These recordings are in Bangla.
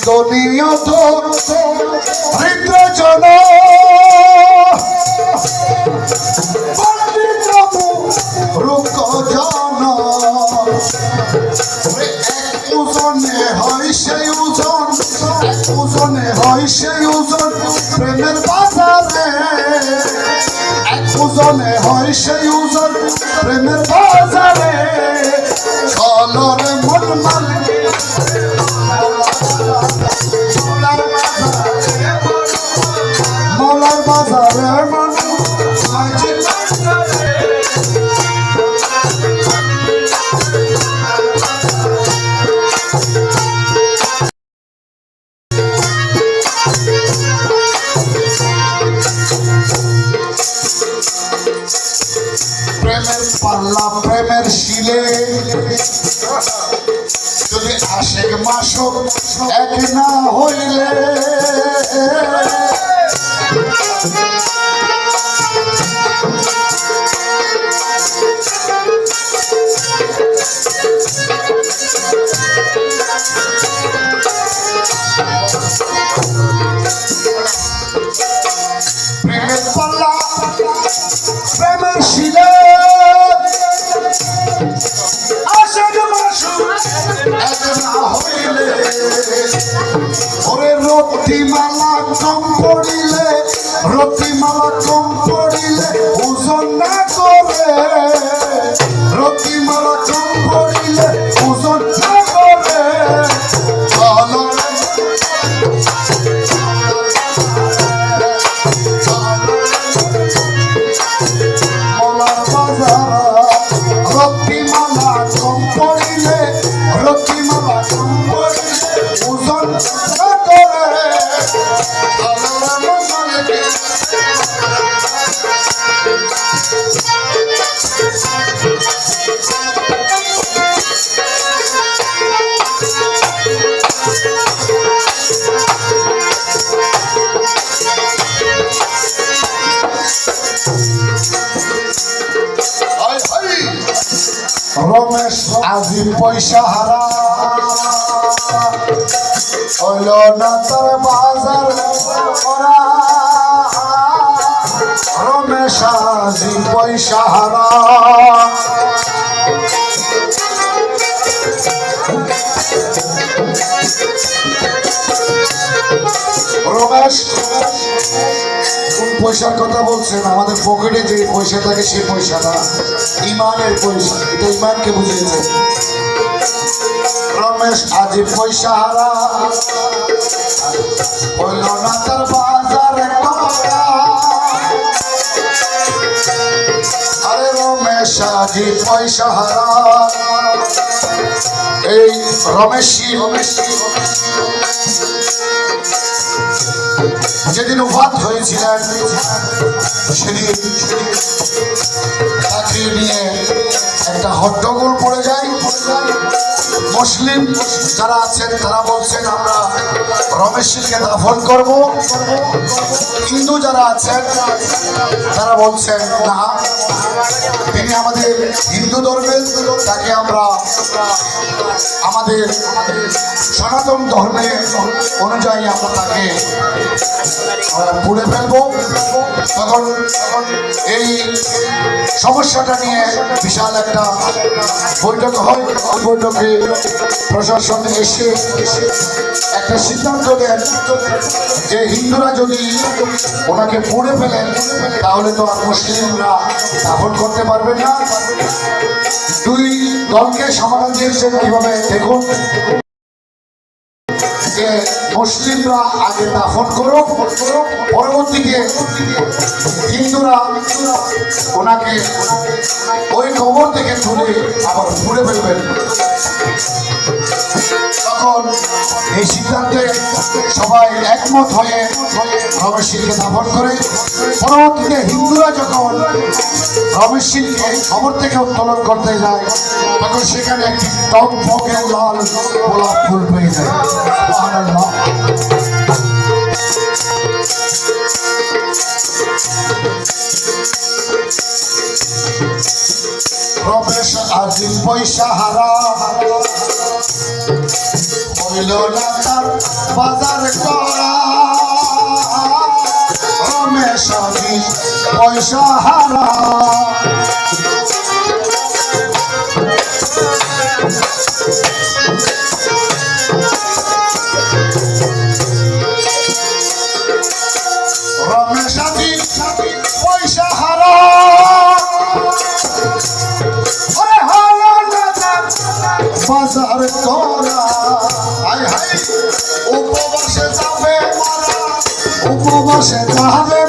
বেদনীয়ত হৃদ্রজন রুক জন এক ওজনে হয় সেই ওজন এক ওজনে হয় সেই ওজন প্রেমের বাজারে এক হয় মন মানে এক না হইলে কম পড়িলে রতিমালা কম পড়িলে, ওজন না করে। রতিমালা কম পড়িলে, ওজন রতিমালা কম পড়িলে রতিমালা পয়সা হারা। হইল না তার বাজার করা। রমেশ আজি পয়সা হারা। রমেশ কোন পয়সার কথা বলছেন, আমাদের পকেটে যে পয়সা থাকে সেই পয়সাটা, ইমানের পয়সা, এটা ইমানকে বুঝিয়েছে। রমেশ, আজ পয়সা হারা। না আরে রমেশ, আজ পয়সা হারা। এই রমেশই রমেশই। যেদিন উপাত হয়েছিলেন সেদিন তাকে নিয়ে একটা হট্টগোল পড়ে যায়। মুসলিম যারা আছেন, তারা বলছেন, আমরা রমেশ সিংকে দাফন করব। হিন্দু যারা আছেন, তারা বলছেন, না, তিনি আমাদের হিন্দু ধর্মের তাকে আমরা আমাদের সনাতন ধর্মে অনুযায়ী আমরা তাকে পুড়ে ফেলব। তখন এই সমস্যাটা নিয়ে বিশাল একটা বৈঠক হয়। বৈঠকে প্রশাসন এসে একটা সিদ্ধান্ত দেন যে হিন্দুরা যদি ওনাকে পড়ে ফেলেন, তাহলে তো আর মুসলিমরা দাফন করতে পারবে না। দুই দলকে সমাধান দিয়েছেন কীভাবে? দেখুন যে মুসলিমরা আগে দাফন করো পরবর্তীতে হিন্দুরা ওনাকে ওই কবর থেকে তুলে আবার ঘুরে ফেলবেন। তখন এই সিদ্ধান্তে সবাই একমত হয়ে রমেশ সিংকে দাফন করে। পরবর্তীতে হিন্দুরা যখন রমেশ সিংকে খবর থেকে উত্তোলন করতে যায়, তখন সেখানে একটি টক ফকের লাল গোলাপ ফুল পেয়ে যায়। পয়সা হারা। হইল না তার বাজার করা। পয়সা হারা। বাজার করা হাই হাই। উপবাসে যাবে উপবাসে যাবে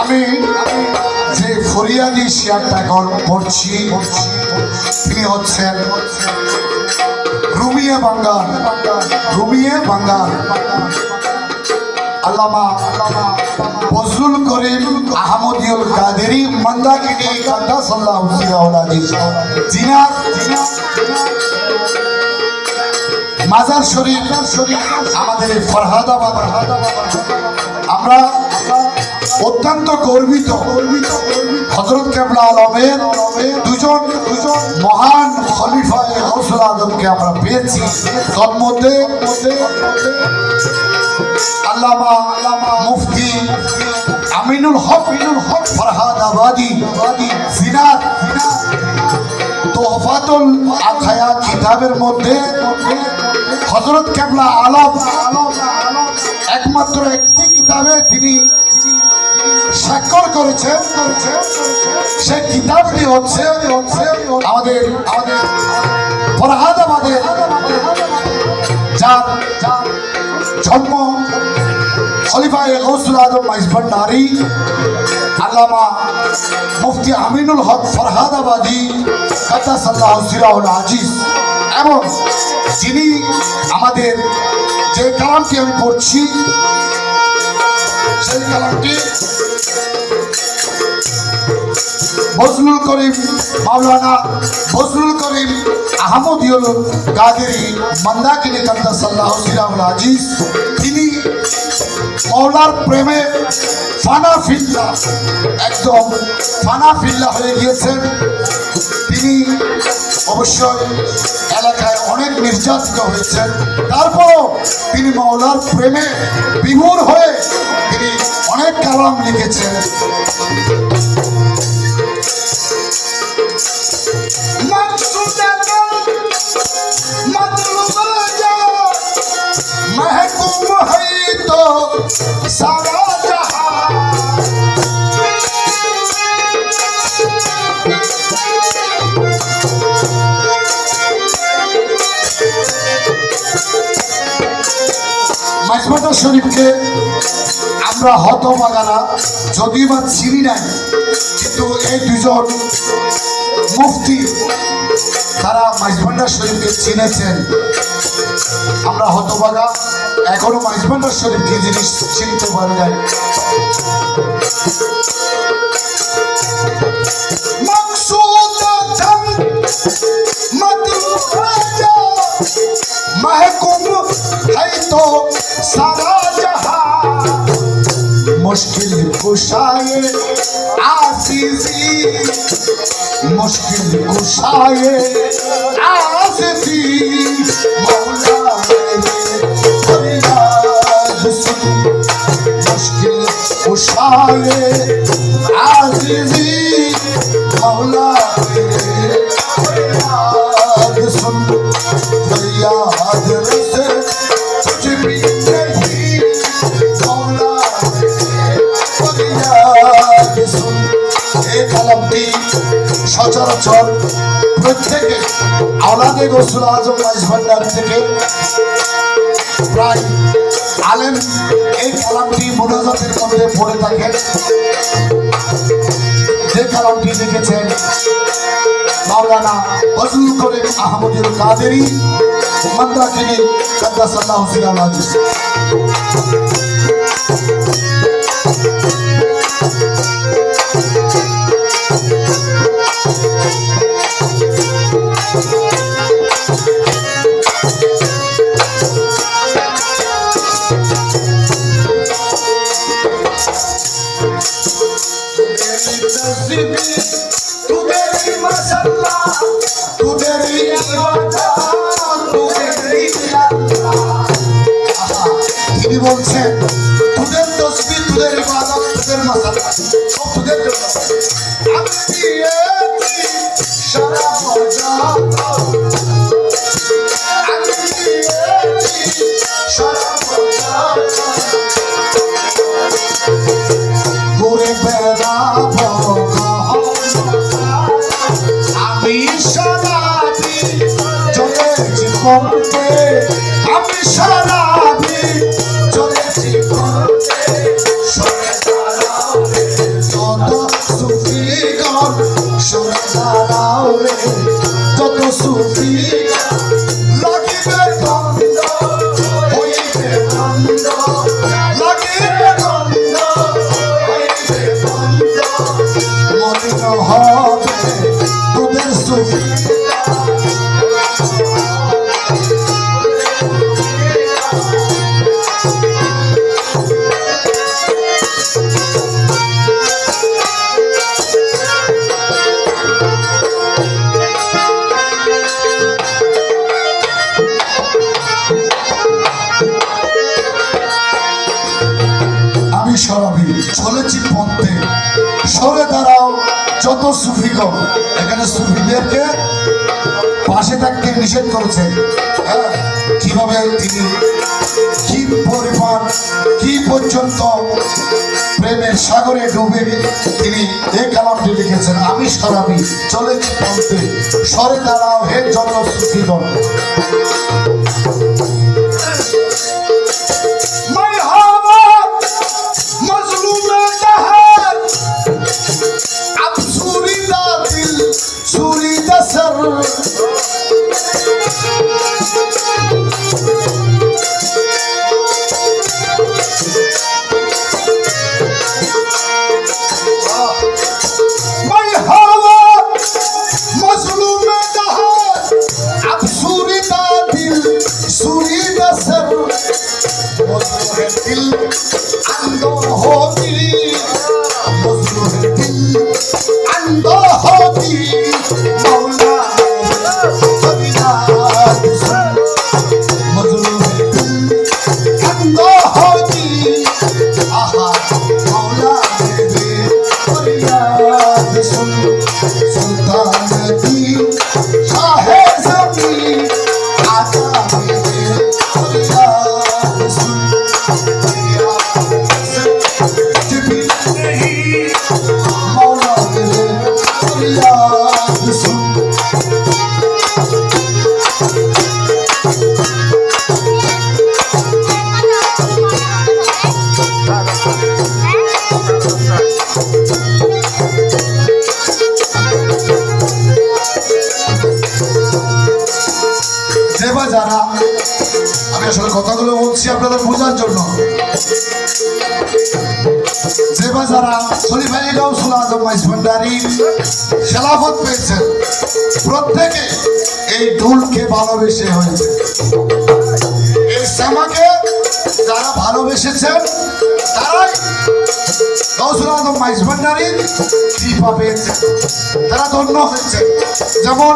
আমি যে ফরিয়াদি শেয়ারটা এখন পড়ছি তিনি হচ্ছেন রুমিয়ে বাঙ্গাল রুমিয়ে বাঙ্গাল আল্লামা ফজলুল করিম আহমদিউল কাদেরি মন্দাকিনি কাদ্দাসাল্লাহু সিরাউলাদি জিনার মাজার শরীফ শরীফ আমাদের ফরহাদাবাদ। আমরা অত্যন্ত গর্বিত হজরত কেবলা আলমের দুজন দুজন মহান খলিফায় হৌসুল আলমকে আমরা পেয়েছি। তন্মধ্যে আল্লামা আল্লামা মুফতি আমিনুল হক মিনুল হক ফরহাদ আবাদি সিনাত, তোহফাতুল আখায়া কিতাবের মধ্যে হজরত কেবলা আলম একমাত্র একটি কিতাবে তিনি স্বাক্ষর করেছেন। সেই কিতাবটি হচ্ছে আমাদের আমাদের ফরহাদাবাদের যার জন্ম খলিফায় গৌসুল আজম মাইজভান্ডারি আল্লামা মুফতি আমিনুল হক ফরহাদাবাদী কাদ্দাসাল্লাহ সিরাউল আজিজ। এবং যিনি আমাদের যে কালামটি আমি পড়ছি, সেই কালামটি বজরুল করিম, মাওলানা বজরুল করিম আহমদিউল গাদেরি মন্দাকিনী কান্তা সাল্লাহ সিরামুল আজিজ। তিনি মাওলার প্রেমে ফানা ফিল্লা, একদম ফানা ফিল্লা হয়ে গিয়েছেন। তিনি অবশ্যই এলাকায় অনেক নির্যাতিত হয়েছেন। তারপরও তিনি মাওলার প্রেমে বিভোর হয়ে তিনি অনেক কালাম লিখেছেন। सारा মাঝবাজার শরীফকে আমরা হতবাগারা যদি বা চিনি নাই কিন্তু এই দুজন মুফতি তারা মাইজভান্ডার শরীফকে চিনেছেন আমরা হতবাগা এখনো মাইজভান্ডার শরীফ কি জিনিস চিনতে পারি নাই मकसूद महकुम तो सारा जहां মুশকিল কুশায়ে আসিসি মুশকিল কুশায়ে আসিসি মৌলা মুশকিল কুশায়ে আসিসি মৌলা সুন্দর সচরাচর প্রত্যেকে আলাদে গোসুল আজম ভান্ডার থেকে। প্রায় আলেম এই কালামটি মোনাজাতের মধ্যে পড়ে থাকেন। যে কালামটি লিখেছেন মাওলানা ফজলুল করিম আহমদুল কাদেরি মন্দাকিনী কাদ্দাসাল্লাহ হুসিয়াল আজিজ লিখেছেন আমি সারাবি চলেছি পন্থে সরে দাঁড়াও হে যত কথাগুলো বলছি আপনাদের বোঝার জন্য। দেবা যারা সলিফাই গাউসুল আজম ভান্ডারি পেয়েছেন, প্রত্যেকে এই ঢুলকে ভালোবেসে হয়েছে। এই শ্যামাকে যারা ভালোবেসেছেন, তারাই তারা ধন্য হয়েছে। যেমন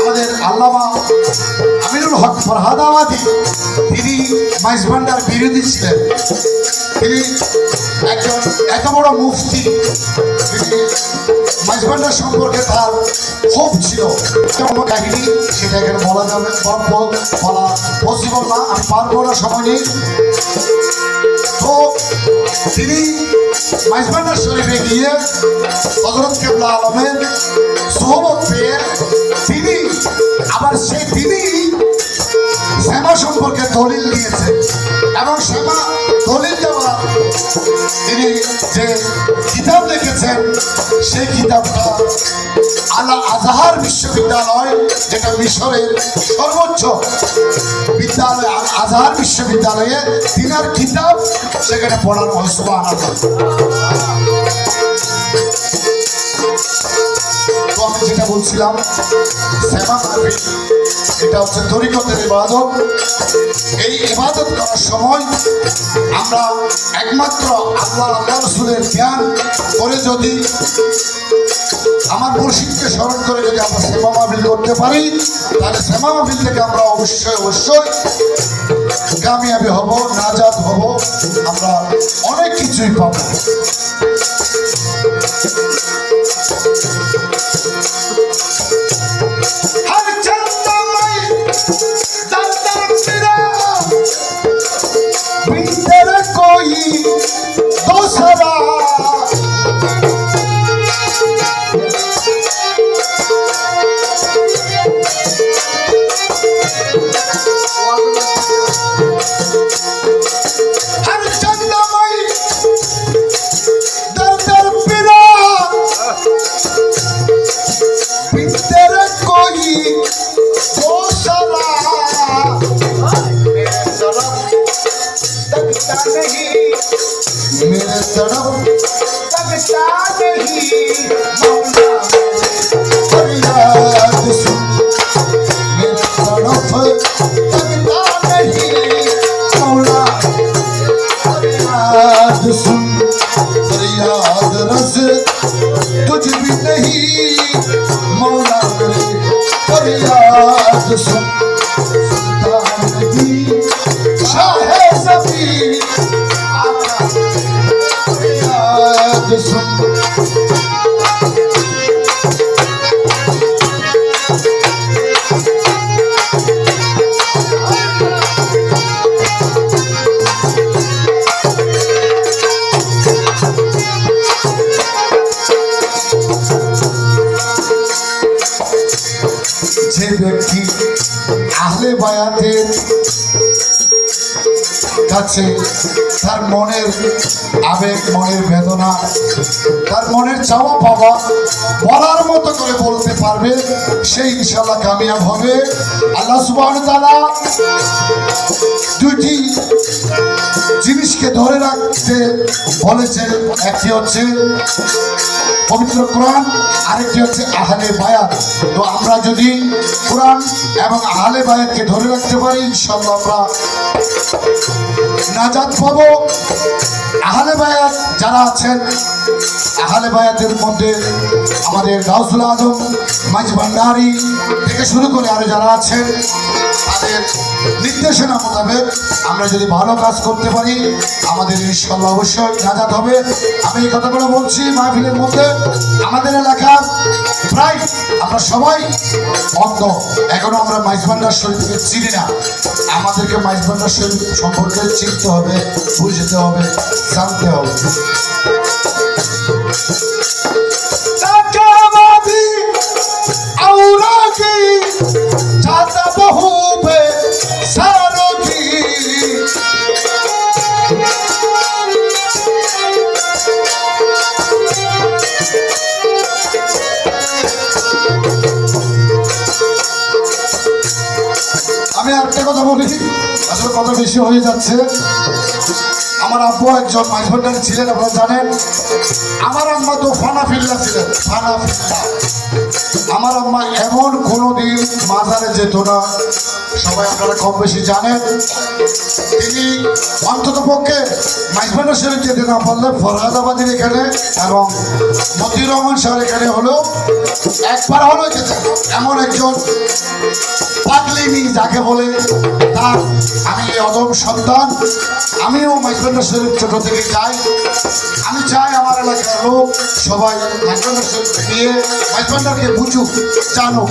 আমাদের আল্লামা আমিনুল হক ফরহাদাবাদী তিনি মাইজ ভান্ডার বিরোধী ছিলেন। তিনি একজন এত বড় মুফতি, তিনি মাইজ ভান্ডার সম্পর্কে তার ক্ষোভ ছিল কেমন কাহিনী সেটা এখানে বলা যাবে, বল- বল- বলা পসিবল না, আমি পারব না, সময় নেই। তো তিনি মাইজবান্ডার শরীফে গিয়ে হজরত কেবলা আলমের সোহবত পেয়ে তিনি, আবার সেই তিনি শ্যামা সম্পর্কে দলিল দিয়েছে এবং শ্যামা দলিল দেওয়া, তিনি যে কিতাব লিখেছেন, সেই কিতাবটা আলা আজহার বিশ্ববিদ্যালয়, যেটা মিশরের সর্বোচ্চ বিদ্যালয়, আল আজহার বিশ্ববিদ্যালয়ে তিনার কিতাব, সেখানে পড়ানো হয় সুবাহ যেটা বলছিলাম এটা হচ্ছে তরিকতের ইবাদত। এই ইবাদত করার সময় আমরা একমাত্র আল্লাহ আল্লাহ রসুলের জ্ঞান করে যদি আমার মুর্শিদকে স্মরণ করে যদি আমরা সেবা মাহফিল করতে পারি, তাহলে সেবা মাহফিল থেকে আমরা অবশ্যই অবশ্যই কামিয়াবি হব, নাজাদ হব। আমরা অনেক কিছুই পাবো। मेरे तरफ तकता नहीं কাছে তার মনের আবেগ, মনের বেদনা, তার মনের চাওয়া পাওয়া বলার মতো করে বলতে পারবে সেই ইনশাল্লাহ কামিয়াব হবে। আল্লাহ সুবাহ তালা দুইটি জিনিসকে ধরে রাখতে বলেছেন। একটি হচ্ছে পবিত্র কোরআন, আরেকটি হচ্ছে আহলে বায়াত। তো আমরা যদি কোরআন এবং আহলে বায়াতকে ধরে রাখতে পারি ইনশাল্লাহ আমরা নাজাদ পাব। আহলে বায়াত যারা আছেন, আহলে বায়াতের মধ্যে আমাদের গাউসুল আজম মাঝ ভান্ডারি থেকে শুরু করে আরও যারা আছেন, তাদের নির্দেশনা মোতাবেক আমরা যদি ভালো কাজ করতে পারি, আমাদের ইনশাল্লাহ অবশ্যই নাজাদ হবে। আমি এই কথাগুলো বলছি মাহফিলের মধ্যে। আমাদের এলাকার প্রায় আমরা সবাই অন্ধ। এখনও আমরা মাইজবান্ডার শরীফকে চিনি না। আমাদেরকে মাইজবান্ডার শরীফ সম্পর্কে চিনতে হবে, বুঝতে হবে, জানতে হবে। যাচ্ছে আমার আব্বু একজন মাঝভান্ডারি ছিলেন, আপনারা জানেন। আমার আম্মা তো ফানা ফিল্লা ছিলেন, ফানা ফিল্লা। আমার আম্মা এমন কোনো দিন মাজারে যেত না সবাই আপনারা কম বেশি জানেন। তিনি অন্তত পক্ষে মাইজবান্ডার শরীফ যেতে না পারলে ফরহাদাবাদের এখানে এবং মতিউর রহমান স্যার এখানে হলো একবার হলো যেতে এমন একজন পাগলিনি যাকে বলে তার, আমি অদম সন্তান, আমিও মাইজবান্ডার শরীফ ছোট থেকে যাই আমি চাই আমার এলাকার লোক সবাই মাইজবান্ডার শরীফ গিয়ে মাইজবান্ডারকে বুঝুক, জানুক।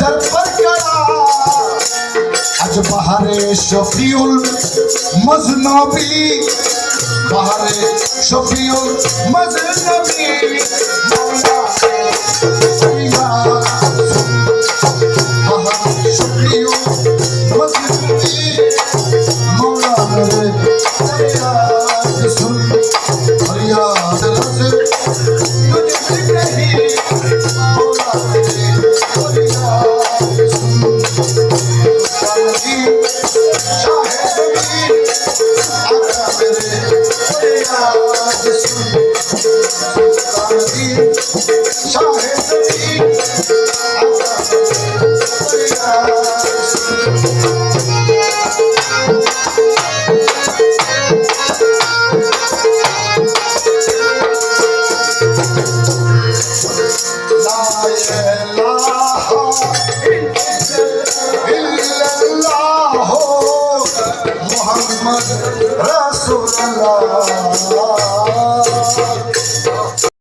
দর পর করা আজ বাহারে শফিউল মজনবী বাহারে শফিউল মজনবী